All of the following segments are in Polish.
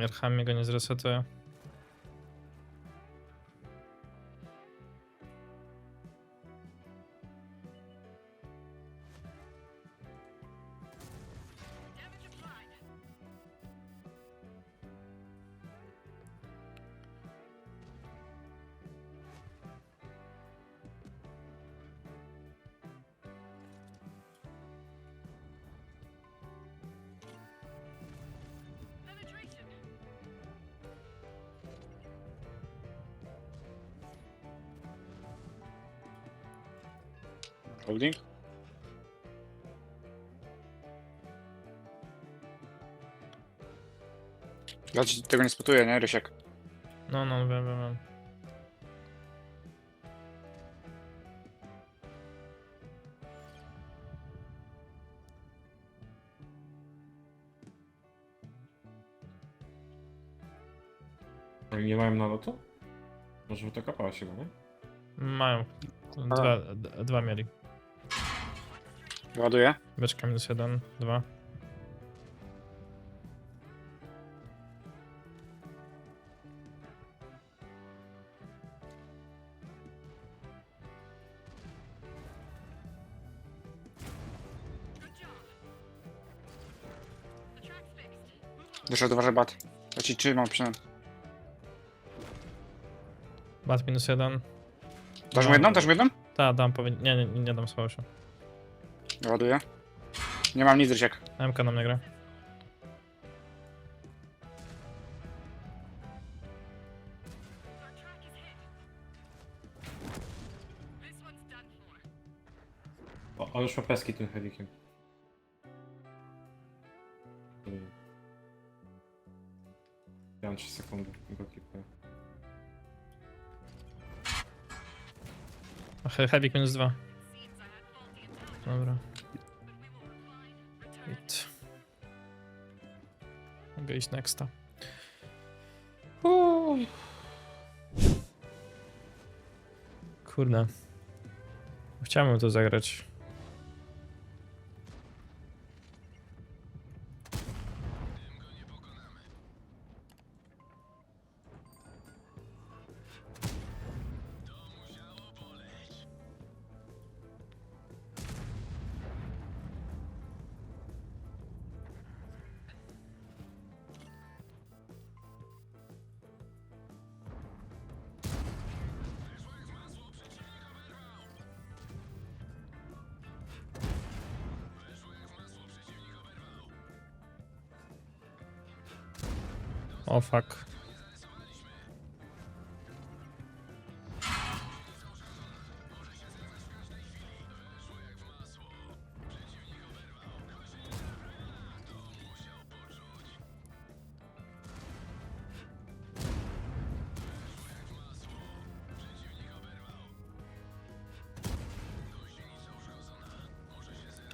Wierchami go nie zresetuję. Holding? Ja ci tego nie spotuję, nie, Rysiek? No, no, wiem, wiem, wiem. Nie mają nalotu? Może to kapała się, nie? Mają. Dwa, d- dwa mieli. Ładuję. Beczka minus jeden, dwa. Doszedł do bat. Ja ci trzymam przynajmniej. Bat minus jeden. Dasz mu jedną? Dasz mu jedną? Ta, dam powinien. Nie, nie, nie dam się. Ładuję. Nie mam nic, Rysiek. MK nam gra. O, ale już ma peski tym helikiem. Ja mam 3 sekundy, go klikuję. Minus 2. iść nexta. Kurde. Chciałbym to zagrać. O fuck.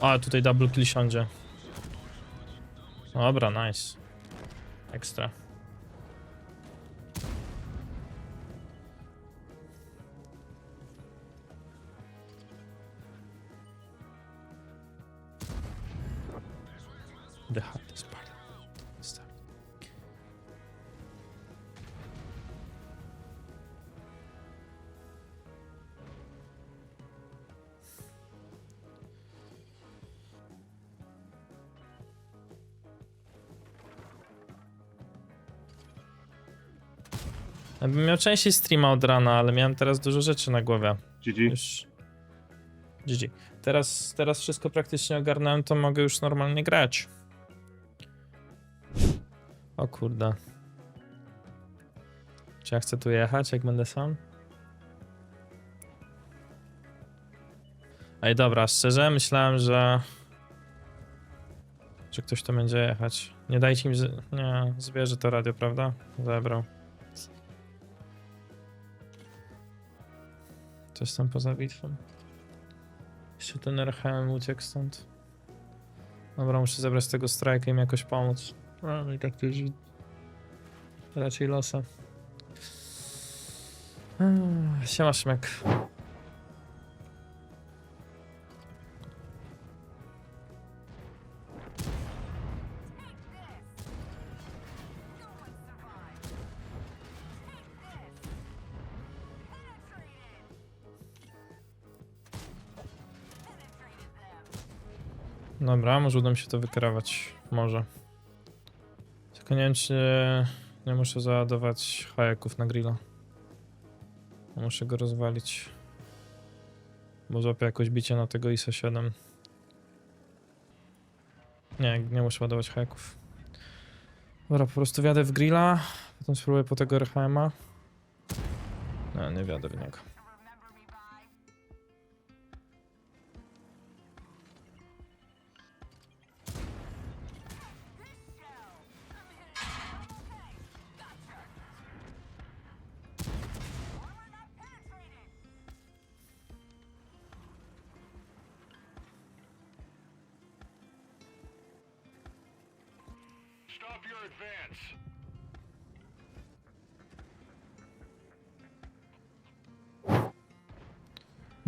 A, tutaj double kill siądzie. Dobra, nice. Ekstra. Ja bym miał częściej streama od rana, ale miałem teraz dużo rzeczy na głowie. GG. Już. GG. Teraz, teraz wszystko praktycznie ogarnąłem, to mogę już normalnie grać. O kurde. Czy ja chcę tu jechać, jak będę sam? Ej, dobra, szczerze myślałem, że... Że ktoś tu będzie jechać. Nie dajcie mi... Z... Nie, zbierze to radio, prawda? Zebrał. Coś tam poza bitwą. Jeszcze ten RHM uciekł stąd. Dobra, muszę zebrać tego strajka i im jakoś pomóc. No i tak to już raczej losa. Siema. Dobra, może uda mi się to wykierować. Może. Tylko nie wiem, czy nie muszę załadować hajaków na grilla. Muszę go rozwalić. Bo złapię jakoś bicie na tego ISA 7. Nie, nie muszę ładować hajaków. Dobra, po prostu wjadę w grilla, potem spróbuję po tego RHM-a. No, nie wjadę w niego.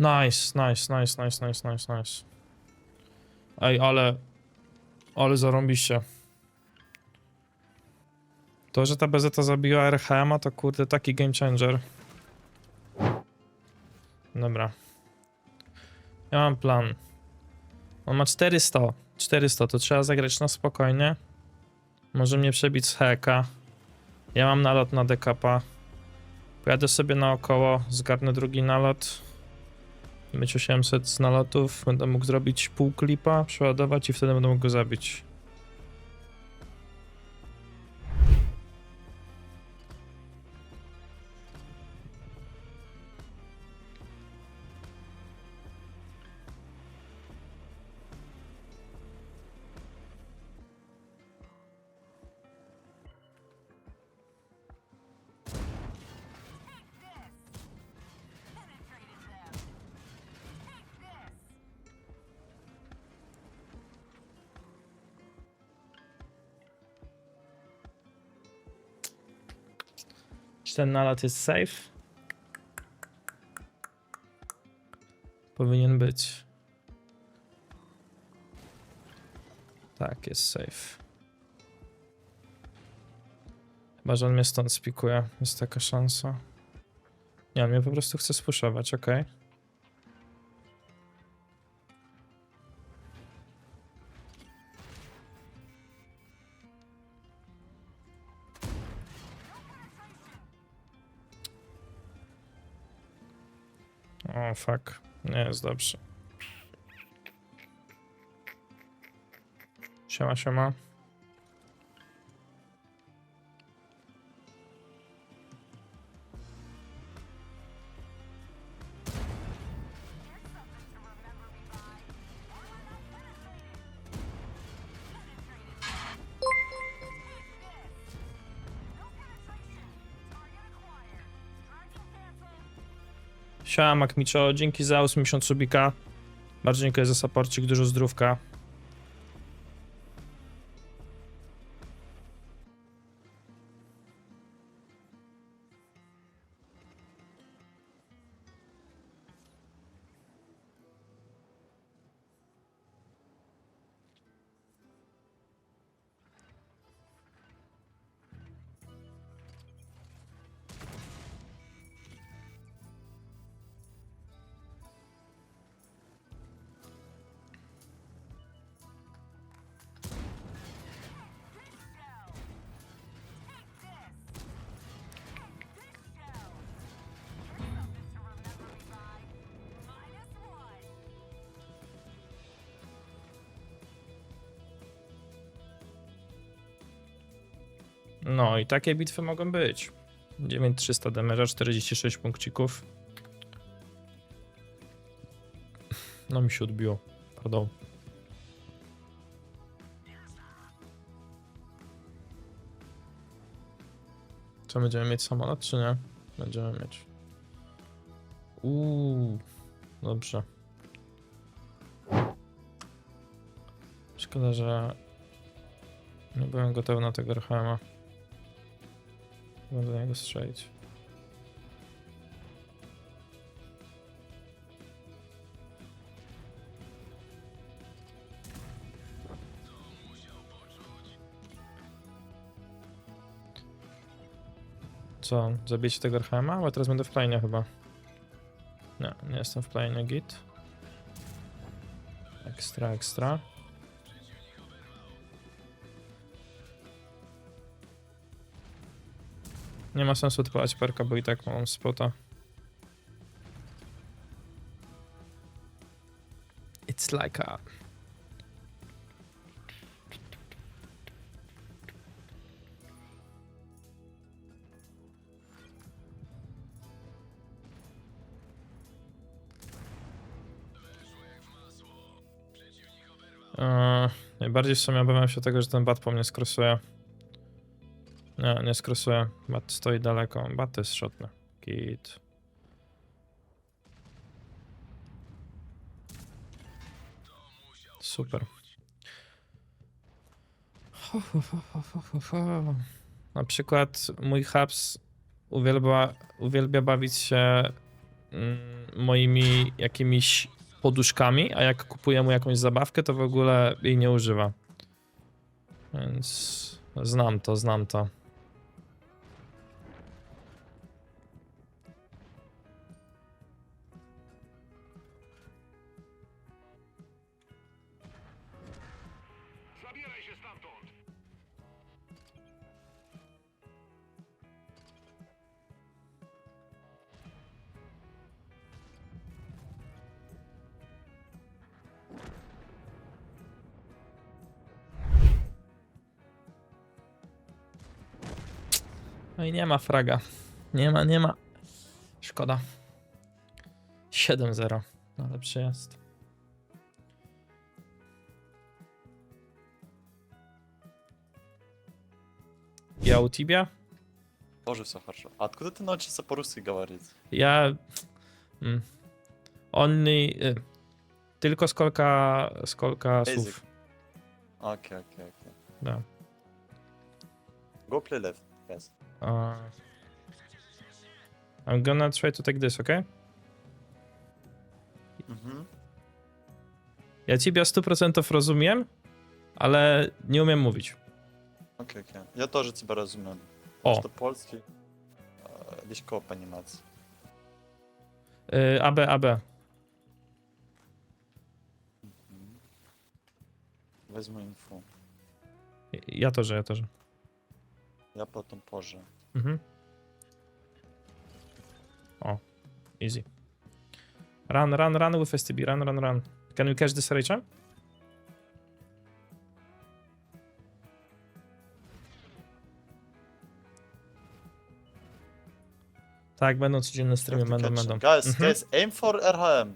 Nice, nice, nice, nice, nice, nice, nice. Ej, ale... Ale zarąbiście. To, że ta BZ zabiła RHM, to kurde taki game changer. Dobra. Ja mam plan. On ma 400. 400, to trzeba zagrać na spokojnie. Może mnie przebić z heka. Ja mam nalot na dekapa. Pojadę sobie naokoło, zgarnę drugi nalot mieć 800 z nalotów, będę mógł zrobić pół klipa, przeładować i wtedy będę mógł go zabić. Czy ten nalot jest safe? Powinien być. Tak, jest safe. Chyba, że on mnie stąd spikuje. Jest taka szansa. Nie, on mnie po prostu chce spuszować, okej. O, jest dobrze. Siema, siema. Siema, Makmiczo, dzięki za 80 subika. Bardzo dziękuję za saporcik, dużo zdrówka. No i takie bitwy mogą być. 9300 damage'a, 46 punkcików. No mi się odbiło. Pardon. Co, będziemy mieć samolot, czy nie? Będziemy mieć. Uuu, dobrze. Szkoda, że nie byłem gotowy na tego RHM-a. Będę do niego strzelić. Co, zabijecie tego RHM-a? Bo teraz będę w plainie chyba. Nie, nie jestem w plainie, git. Ekstra, ekstra. Nie ma sensu odpalać perka, bo i tak mam spota. It's like a... Eee, najbardziej w sumie obawiam się tego, że ten bat po mnie skrosuje. Nie, nie skrosuje. Bat stoi daleko. Bat jest szotny. Git. Super. Na przykład mój Hubs uwielbia, uwielbia bawić się mm, moimi jakimiś poduszkami, a jak kupuję mu jakąś zabawkę, to w ogóle jej nie używa. Więc znam to, znam to. No i nie ma fraga. Nie ma, nie ma. Szkoda. 7-0. No ale przyjazd. Я у тебя? Тоже все хорошо. А откуда ты научился по-русски говорить? Я... м, Only... y, Tylko skolka, skolka Basic. słów. Окей, окей, окей. Да. Go play left, guys. Uh, I'm gonna try to take this, okay? Mhm. Ja ciebie 100% rozumiem, ale nie umiem mówić. Окей, окей. Я тоже тебя разумею. O, Что польский э, легко понимать. y, AB, AB. Мгм. Возьму инфу. Ja to, że ja to, że. Ja potem pożę. Mhm. O, easy. Run, run, run with STB, run, run, run. Can we catch this Rachel? Tak, będą codzienne streamy, będą, będą. Guys, Mhm. guys, aim for RHM.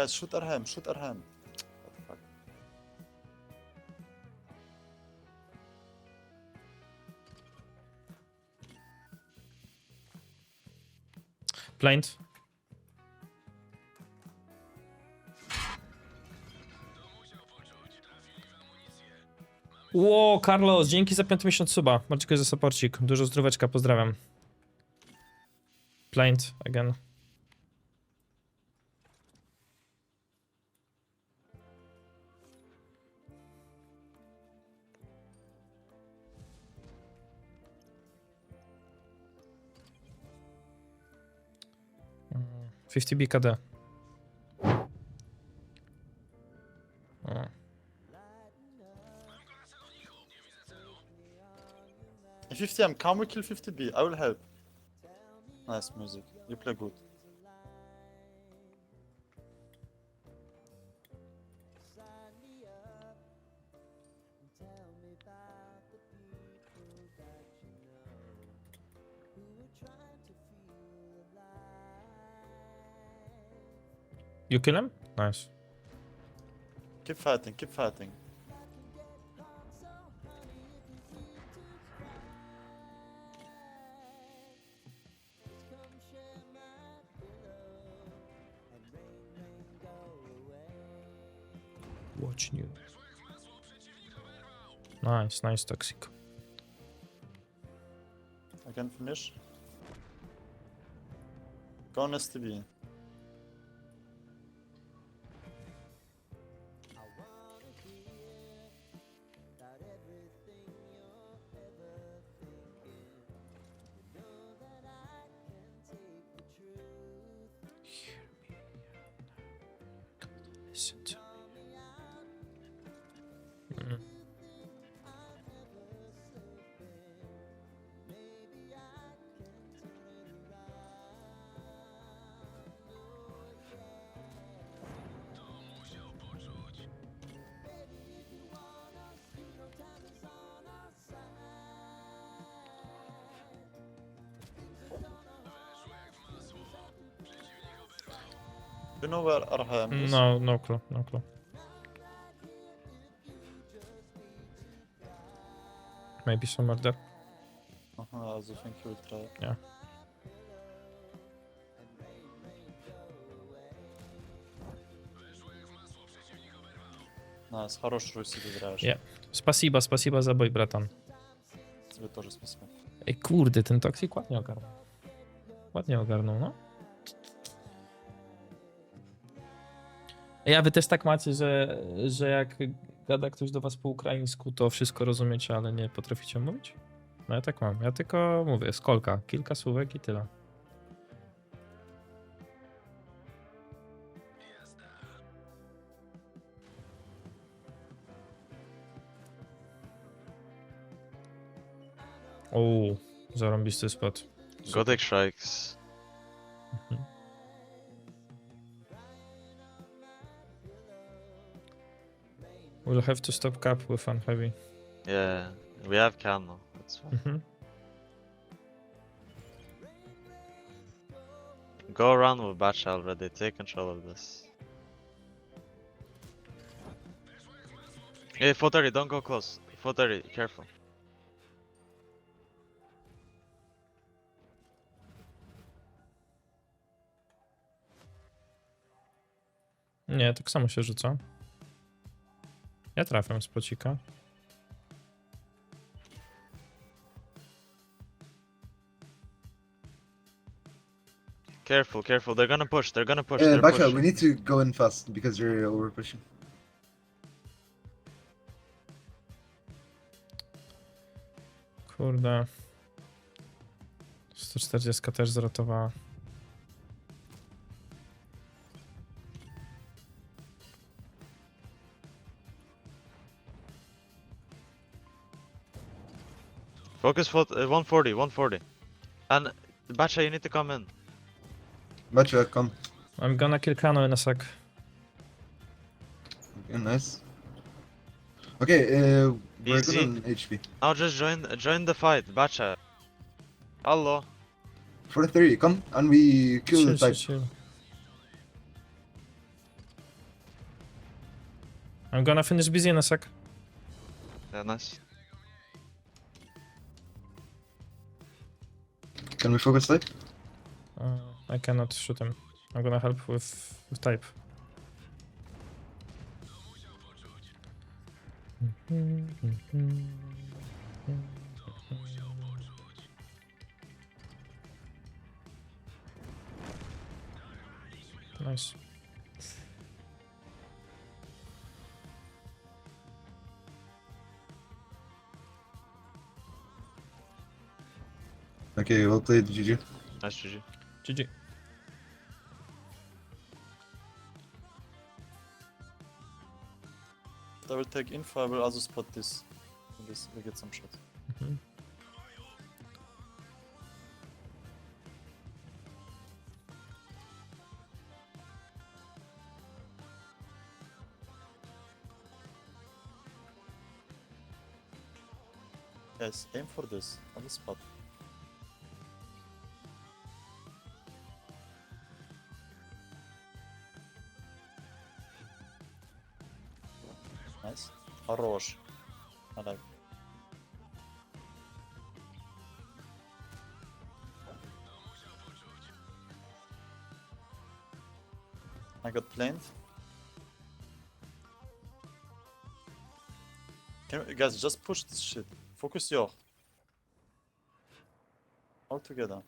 Guys, shoot shoot RHM. What the fuck? Blind. Ło, Carlos, dzięki za piąty miesiąc suba. Dziękuję za saporcik. Dużo zdróweczka, pozdrawiam. Blind, again. 50 BKD. O. If 50M, come we kill 50B, I will help. Nice music, you play good. You kill him? Nice. Keep fighting, keep fighting. Watch new. Nice, nice toxic. I can finish. Go on STB. You know where Arham is? No, no clue, no clue. Maybe somewhere there. Uh-huh, I think he will try. Yeah. Nice, хороший Руси играешь. Yeah. Spasiba, spasiba za boj, bratan. Тебе тоже спасибо. Ej, kurde, ten toksik ładnie ogarnął. Ładnie ogarnął, no. Ej, a wy też tak macie, że, że jak gada ktoś do was po ukraińsku, to wszystko rozumiecie, ale nie potraficie mówić? No ja tak mam. Ja tylko mówię, skolka, kilka słówek i tyle. Uuu, zarąbisty spot. Godek strikes. Mhm. We'll have to stop cap with unheavy. Yeah, we have camo. That's fine. Mhm. Go around with Batcha already. Take control of this. Hey, 430, don't go close. 430, careful. Nie, tak samo się rzuca. Ja trafiam z pocika. Careful, careful. They're gonna push. They're gonna push. Uh, they're pushing. we need to go in fast because you're over pushing. Kurde. 140 też zrotowała. Focus for uh, 140, 140. And Batcha, you need to come in. Bacha, come. I'm gonna kill Kano in a sec. Okay, nice. Okay, uh, we're good on HP. Now just join join the fight, Batcha. Hello. For three, come and we kill Chill, the chill, type. chill. I'm gonna finish busy in a sec. Yeah, nice. Can we focus type? Uh, I cannot shoot him. I'm gonna help with, with type. Nice. Okay, well played, GG. Nice GG. GG. I will take info, I will also spot this. I guess we get some shot. Mhm. Yes, aim for this, on the spot. I got planed. Can we, guys just push this shit? Focus your. All together.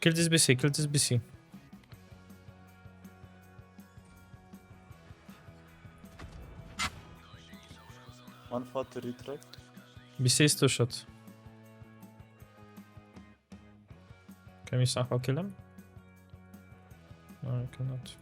Kill this BC, kill this BC. One for to retract. BC is two shot. Can we somehow kill him? No, I cannot.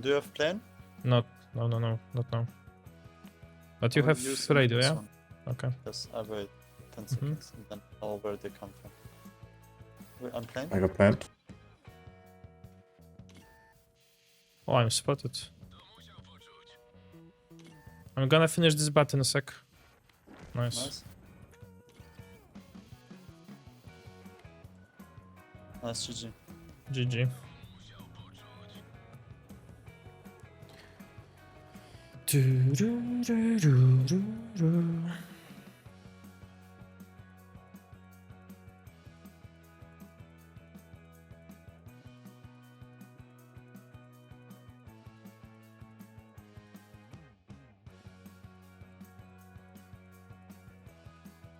Do you have plan? Not, no, no, no, not now. But you I will have use radio, this yeah? one. Okay. Yes, I wait 10 Mhm. seconds and then I'll where they come from. Wait, I'm playing? I got plant. Oh, I'm spotted. I'm gonna finish this bat in a sec. Nice. Nice. Nice GG. GG. Do, do, do, do, do, do.